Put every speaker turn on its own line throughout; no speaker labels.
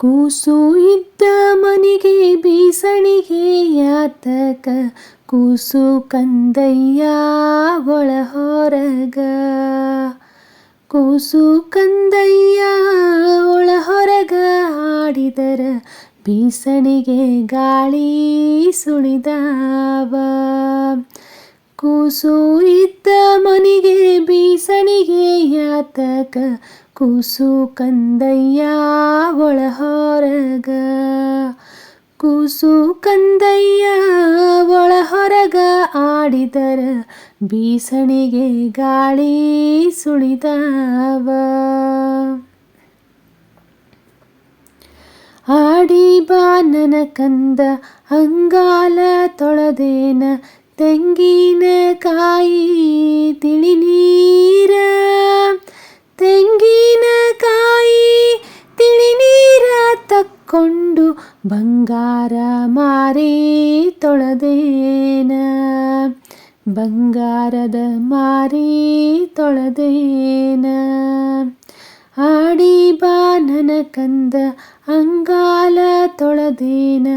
ಕೂಸು ಇದ್ದ ಮನಿಗೆ ಬೀಸಣಿಗೆ ಯಾತಕ? ಕೂಸು ಕಂದಯ್ಯ ಒಳ ಹೊರಗ. ಕೂಸು ಕಂದಯ್ಯ ಒಳ ಹೊರಗ ಆಡಿದರ ಬೀಸಣಿಗೆ ಗಾಳಿ ಸುಳಿದಾವ ಕೂಸು ಇದ್ದ ಮನಿಗೆ, ಬೀಸಣಿಗೆ ಯಾತಕ? ಕೂಸು ಕಂದಯ್ಯ ಒಳ ಹೊರಗ ಕೂಸು ಕಂದಯ್ಯ ಒಳ ಹೊರಗ ಆಡಿದರ, ಬೀಸಣಿಗೆ ಗಾಳಿ ಸುಳಿದಾವ. ಆಡಿ ಬಾ ನನ್ನ ಕಂದ, ಅಂಗಾಲ ತೊಳೆದೇನ ತೆಂಗಿನ ಕಾಯಿ ತಿಳಿ ನೀರ ತೆಂಗಿನ ಕಾಯಿ ತಿಳಿ ನೀರ ತಕ್ಕೊಂಡು ಬಂಗಾರ ಮಾರಿ ತೊಳೆದೇನ ಬಂಗಾರದ ಮಾರಿ ತೊಳೆದೇನ ಆಡಿ ಬಾ ನನ್ನ ಕಂದ ಅಂಗಾಲ ತೊಳೆದೇನ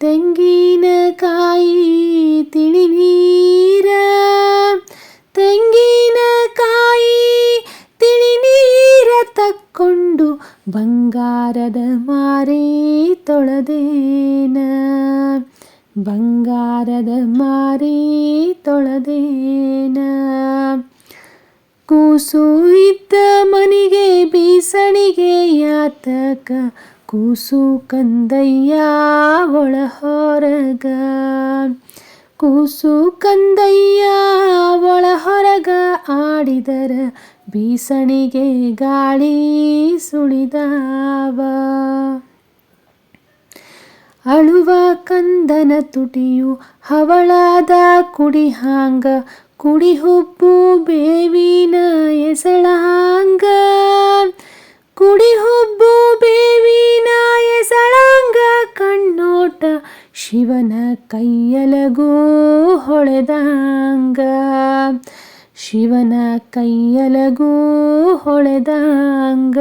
ತೆಂಗಿನ ಕಾಯಿ ತಿಳಿ ನೀರ. ತೆಂಗಿನ ಕಾಯಿ ತಿಳಿ ನೀರ ತಕ್ಕೊಂಡು ಬಂಗಾರದ ಮಾರಿ ತೊಳೆದೇನ. ಬಂಗಾರದ ಮಾರಿ ತೊಳೆದೇನ. ಕೂಸು ಇದ್ದ ಮನಿಗೆ ಬೀಸಣಿಗೆ ಯಾತಕ ಕೂಸು ಕಂದಯ್ಯ ಒಳ ಹೊರಗ. ಕೂಸು ಕಂದಯ್ಯ ಒಳ ಹೊರಗ ಆಡಿದರ ಬೀಸಣಿಗೆ ಗಾಳಿ ಸುಳಿದಾವ. ಅಳುವ ಕಂದನ ತುಟಿಯು ಹವಳಾದ ಕುಡಿ ಹಾಂಗ ಕುಡಿ ಶಿವನ ಕೈಯಲಗೂ ಹೊಳೆದಾಂಗ. ಶಿವನ ಕೈಯಲಗೂ ಹೊಳೆದಾಂಗ.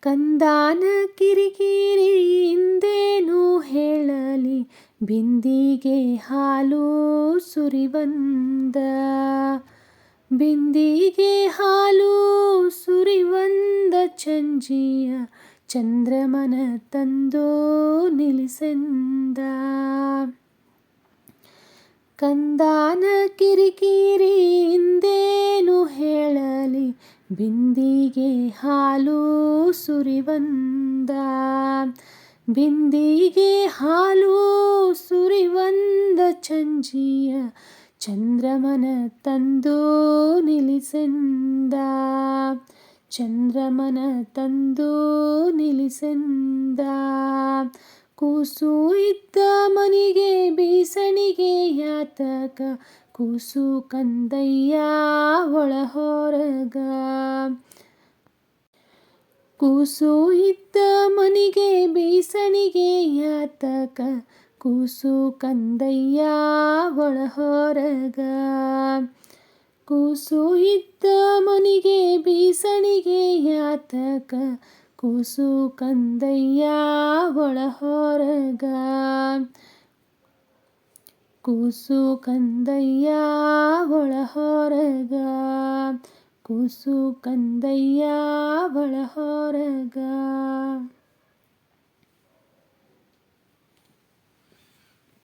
ಕಂದಾನ ಕಿರಿಕಿರಿಯಿಂದೇನು ಹೇಳಲಿ? ಬಿಂದಿಗೆ ಹಾಲು ಸುರಿವಂದ. ಬಿಂದಿಗೆ ಹಾಲು ಸುರಿವಂದ ಚಂಜಿಯ ಚಂದ್ರಮನ ತಂದೋ ನಿಲ್ಲಿಸೆಂದ. ಕಂದಾನ ಕಿರಿಕಿರಿ ಹಿಂದೇನು ಹೇಳಲಿ, ಬಿಂದಿಗೆ ಹಾಲು ಸುರಿವಂದ. ಬಿಂದಿಗೆ ಹಾಲು ಸುರಿವಂದ ಚಂಜಿಯ ಚಂದ್ರಮನ ತಂದೋ ನಿಲ್ಲಿಸೆಂದ. ಚಂದ್ರಮನ ತಂದು ನಿಲ್ಲಿಸೆಂದ. ಕೂಸು ಇದ್ದ ಮನಿಗೆ ಬೀಸಣಿಗೆ ಯಾತಕ. ಕೂಸು ಕಂದಯ್ಯ ಒಳ ಹೊರಗ ಕೂಸು ಇದ್ದ ಮನಿಗೆ ಬೀಸಣಿಗೆ ಯಾತಕ. ಕೂಸು ಕಂದಯ್ಯ ಒಳ ಹೊರಗ ಕೂಸು ಇದ್ದ ಮನಿಗೆ ಬೀಸಣಿಗೆ ಜಾತಕ ಕೂಸು ಕಂದಯ್ಯ ಒಳ ಹೊರಗ ಕೂಸು ಕಂದಯ್ಯ ಒಳ ಹೊರಗ ಕೂಸು ಕಂದಯ್ಯ ಒಳ ಹೊರಗ